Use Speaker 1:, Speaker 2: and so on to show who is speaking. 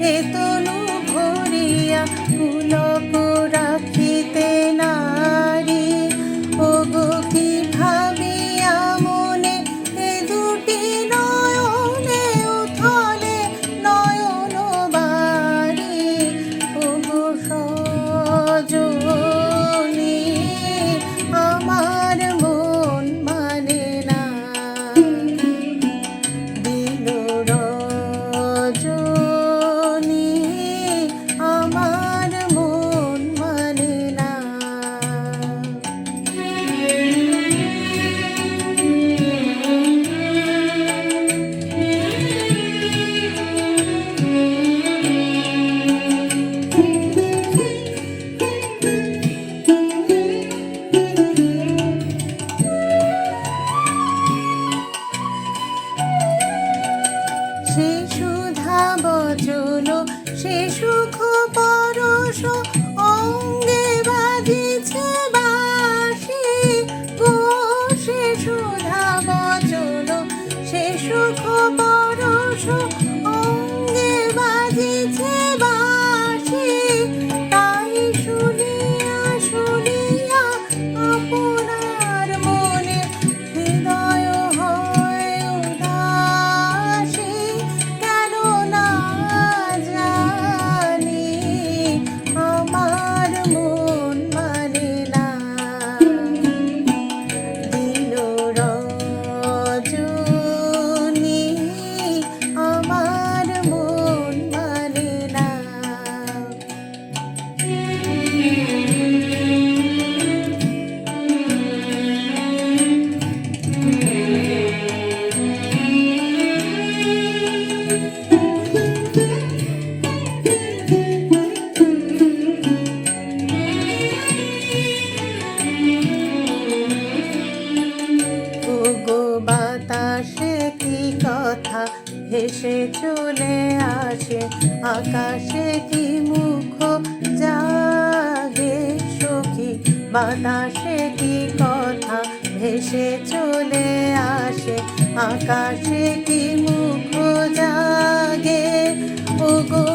Speaker 1: ভেতর সে সুখ পরশ ভেসে চলে আসে, আকাশে কি মুখ জাগে সখী? বাতাসে কি কথা ভেসে চলে আসে, আকাশে কি মুখ জাগে? ওগো